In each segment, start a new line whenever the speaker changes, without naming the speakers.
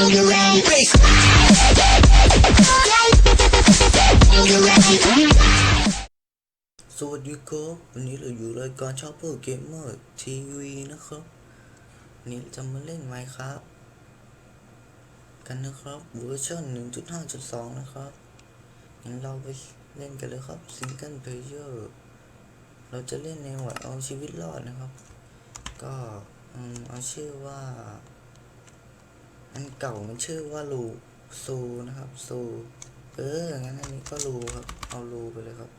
สวัสดีครับวันนี้เราอยู่รายการชอปเปอร์เกมเมอร์ทีวีนะครับวันนี้จะมาเล่นไมค์ครับ กันนะครับเวอร์ชัน1.5.2 นะครับงั้นเราไปเล่นกันเลยครับซิงเกิลเพลเยอร์เราจะเล่นในหมวดเอาชีวิตรอดนะครับ ก็เอาชื่อว่า อันเก่ามันชื่อว่าลูซูนะครับซูเอองั้นอันนี้ก็ลูครับ เอาลูไปเลยครับ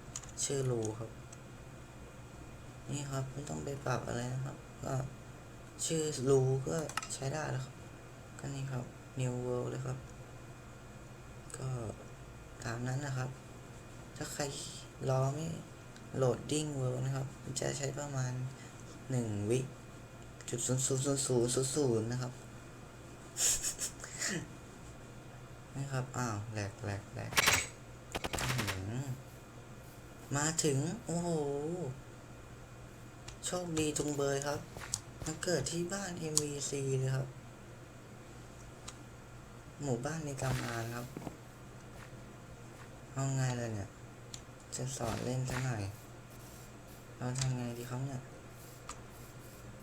ชื่อรูครับ นี่ครับไม่ต้องไปปรับอะไรนะครับ ก็ชื่อรูก็ใช้ได้แล้วครับก็นี่ครับ new world เลยครับ ก็ตามนั้นนะครับ ถ้าใครรอไม่โหลดดิ้ง world นะครับ จะใช้ประมาณหนึ่งวิจุดศูนย์ศูนย์ศูนย์ศูนย์ศูนย์นะครับ นี่ครับ อ้าวแหลกแหลกแหลกมาถึง โอ้โห โชคดีจุงเบยครับมาเกิดที่บ้าน MVC เลยครับ หมู่บ้านในตำนานครับเอาไงเลยเนี่ย จะสอนเล่นสักหน่อย เราทำไงดีครับเนี่ย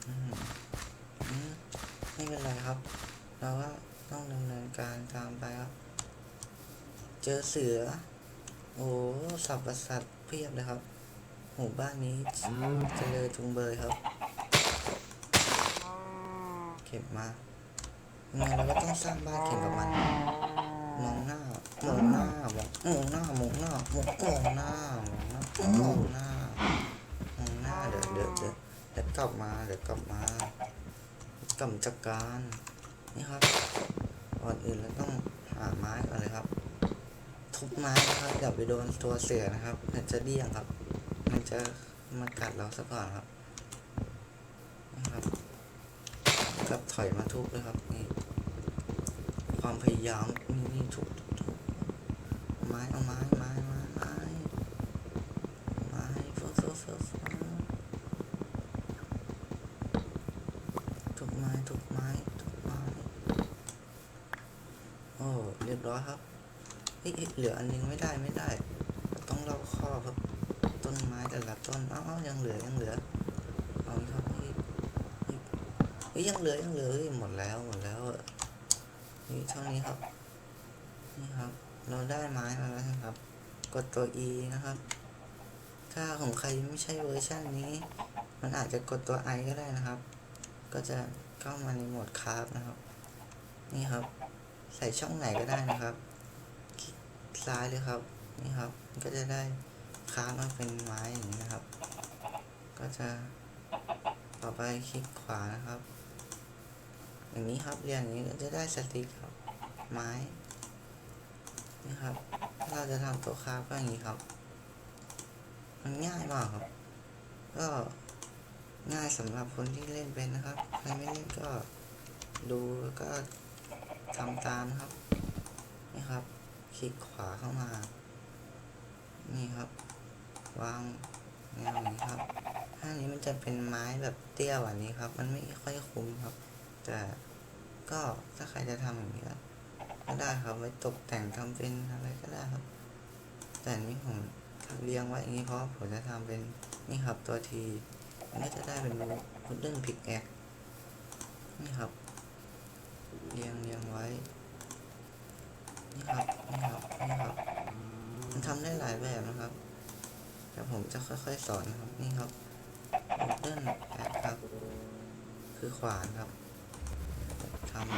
อืมไม่เป็นไรครับ เราก็ต้องดำเนินการตามไปครับ เจอเสือ โอ้สับประสัตเพียบเลยครับ หมู่บ้านนี้เจริญจุงเบยครับ เก็บมายังไงเราก็ต้องสร้างบ้านแข่งกับมันมองหน้ามองหน้ามองมองหน้ามองหน้ามองมองหน้ามองหน้ามองหน้ามองหน้าเดี๋ยวเดี๋ยวเดี๋ยวเดี๋ยวกลับมาเดี๋ยวกลับมากำจัดการ นี่ครับก่อนอื่นเราต้องหาไม้ก่อนเลยครับ ทุบไม้นะครับอย่าไปโดนตัวเสือนะครับ มันจะเดี้ยงครับ มันจะมากัดเราซะก่อนครับนะครับกับถอยมาทุบเลยครับนี่ความพยายามนี่นี่ทุบทุบทุบไม้เอาไม้ไม้ไม้ไม้ไม้ฟึ๊บฟึ๊บฟึ๊บฟึ๊บทุบไม้ทุบไม้ทุบไม้โอ้เรียบร้อยครับ เฮ้ยเหลืออันนึงไม่ได้ไม่ได้ ต้องรอบคอบครับต้นไม้แต่ละต้นเอ้ายังเหลือยังเหลือเอาอีกครับเฮ้ยยังเหลือยังเหลือหมดแล้วหมดแล้วนี่เท่านี้ครับนี่ครับ เราได้ไม้มาแล้วนะครับ กดตัว E นะครับ ถ้าของใครไม่ใช่เวอร์ชันนี้ มันอาจจะกดตัว I ก็ได้นะครับ ก็จะเข้ามาในโหมดคราฟนะครับ นี่ครับ ใส่ช่องไหนก็ได้นะครับ ซ้ายเลยครับนี่ครับมันก็จะได้ค้ามาเป็นไม้อย่างนี้นะครับ ก็จะต่อไปคลิกขวานะครับ อย่างนี้ครับเรียนอย่างนี้ก็จะได้สติกครับ ไม้นี่ครับถ้าเราจะทำตัวค้าก็อย่างนี้ครับ มันง่ายมากครับ ก็ง่ายสำหรับคนที่เล่นเป็นนะครับ ใครไม่เล่นก็ดูแล้วก็ทำตามนะครับนี่ครับ คลิกขวาเข้ามา นี่ครับ วางแนวอย่างนี้ครับถ้านี้มันจะเป็นไม้แบบเตี้ยกว่านี้ครับ มันไม่ค่อยคุ้มครับ แต่ก็ถ้าใครจะทำอย่างนี้ก็ได้ครับไว้ตกแต่งทำเป็นอะไรก็ได้ครับ แต่นนี้ผมเรียงไว้อย่างนี้เพราะผมจะทำเป็นนี่ครับตัวทีมันก็จะได้เป็นพุดเดิ้ลพิกแอคนี่ครับ เรียงเรียงไว้ นี่ครับ นี่ครับนี่ครับมันทำได้หลายแบบนะครับแต่ผมจะค่อยๆสอนนะครับ นี่ครับโมเดินแอดครับ คือขวานครับทำ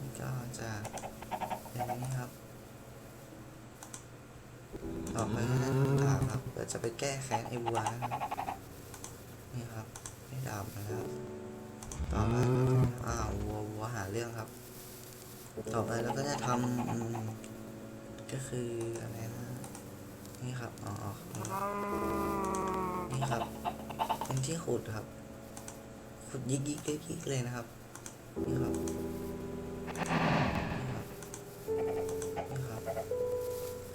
นี่ก็จะเป็นนี่ครับต่อไปก็ได้ดาบครับเดี๋ยวจะไปแก้แค้นไอ้วัวนะครับ นี่ครับได้ดาบมาแล้วต่อไปอ้าววัววัวหาเรื่องครับ ต่อไปเราก็จะทำก็คืออะไรนะนี่ครับอ๋ออ๋อนี่ครับเป็นที่ขุดครับ ขุดยิกยิกยิกยิกเลยนะครับนี่ครับนี่ครับนี่ครับ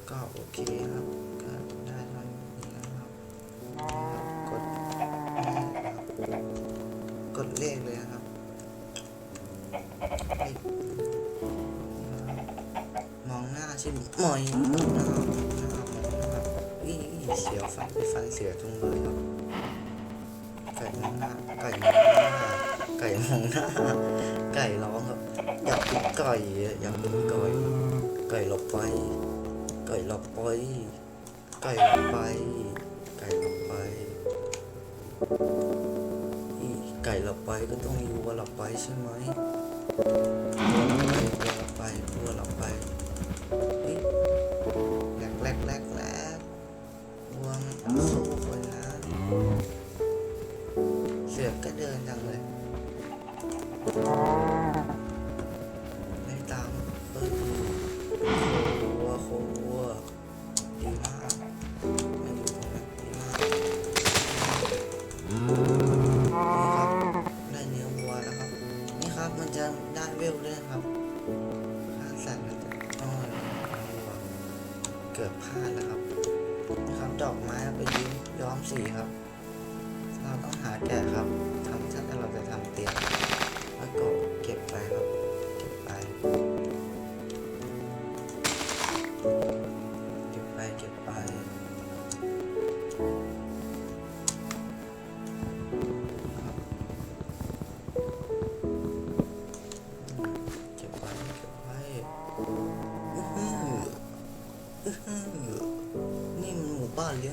ก็โอเคครับก็ได้เท่านี้นะครับนี่ครับกดเลขครับกดเลขเลยนะครับ ชิมหมอยหน้าหน้าหน้าอีเสียวฟันไปฟันเสียจุงเลยครับไก่มองหน้าไก่มองหน้าไก่มองหน้าไก่ร้องครับอยากเป็นไก่อะอยากเป็นไก่ไก่หลบไป ไก่หลบไปไก่หลบไปไก่หลบไปอีไก่หลบไปก็ต้องมีวัวหลบไปใช่ไหมวัวหลบไปวัวหลบไปวัวหลบไป lạc lạc lạc lạ buông xuống rồi hả dược cái đời là người เกือบพลาดแล้วครับครับดอกไม้ไปยิ้มย้อมสีครับ เราต้องหาแกะครับทำถ้าเราจะทำเตียง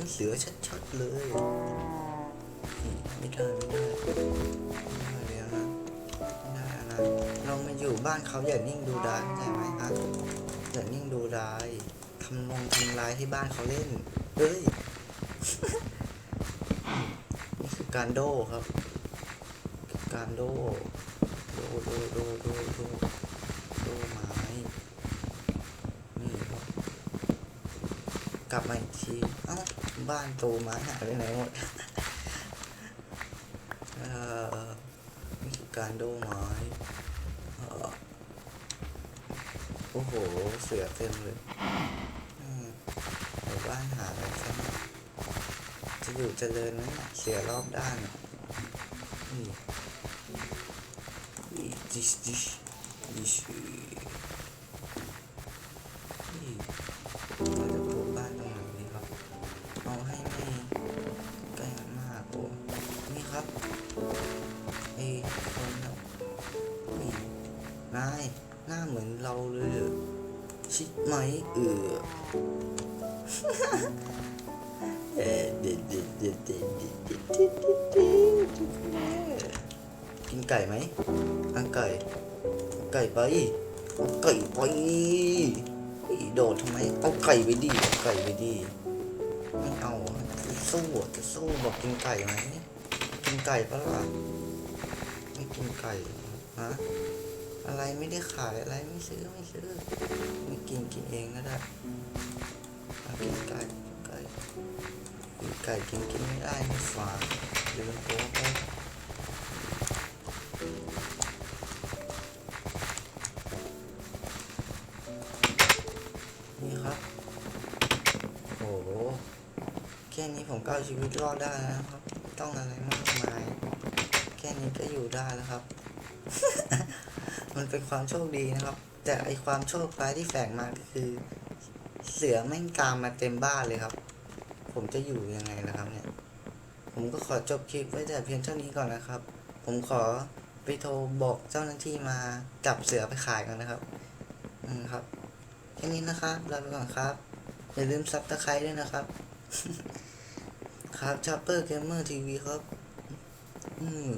เลี้ยงเสือชัดๆเลยไม่ได้ไม่ได้ไม่ได้เดี๋ยวนะไม่ได้นะเรามาอยู่บ้านเขาอย่านิ่งดูดายเข้าใจไหมฮะอย่านิ่งดูดายทำลงทำลายให้บ้านเขาเล่นเฮ้ยนี่คือการโดครับ การโดโดโดโดโดโดโดไม้นี่ครับกลับมาอีกที บ้านโตไม้หายไปไหนหมดนี่คือการโดไม้เอ่อโอ้โห เสือเต็มเลยหมู่บ้านหาอะไรใช่ไจะอยู่เจริญไหมเนี่ยเสือรอบด้านนี่นี่ดิชดิชดิชนี่ เราเลยเหรอชิดไหมเออเด็ดเด็ดเด็ดเด็ดเด็ดเด็ดเด็ดเด็ดเด็ดกินไก่ไหมอังไก่ไก่ไปเอาไก่ไปโดดทำไมเอาไก่ไปดิเอาไก่ไปดิไม่เอาจะสู้จะสู้บอกกินไก่ไหมกินไก่ปะล่ะไม่กินไก่ฮะ อะไรไม่ได้ขายอะไรไม่ซื้อไม่ซื้อไม่กินกินเองก็ได้เอากินไก่ไก่กินไก่กินกินไม่ได้ไม่ฝาดลืมตัวไปนี่ครับโอ้โหแค่นี้ผมก็เอาชีวิตรอดได้แล้วนะครับไม่ต้องอะไรมากมาย แค่นี้ก็อยู่ได้แล้วครับ มันเป็นความโชคดีนะครับ แต่ไอความโชคร้ายที่แฝงมาก็คือ เสือแม่งตามมาเต็มบ้านเลยครับ ผมจะอยู่ยังไงล่ะครับเนี่ย ผมก็ขอจบคลิปไว้แต่เพียงเท่านี้ก่อนนะครับ ผมขอไปโทรบอกเจ้าหน้าที่มาจับเสือไปขายกันนะครับ อืมครับแค่นี้นะครับลาไปก่อนครับ อย่าลืมซับตะไคร้ด้วยนะครับ ครับชอปเปอร์เกมเมอร์ทีวีครับ อืม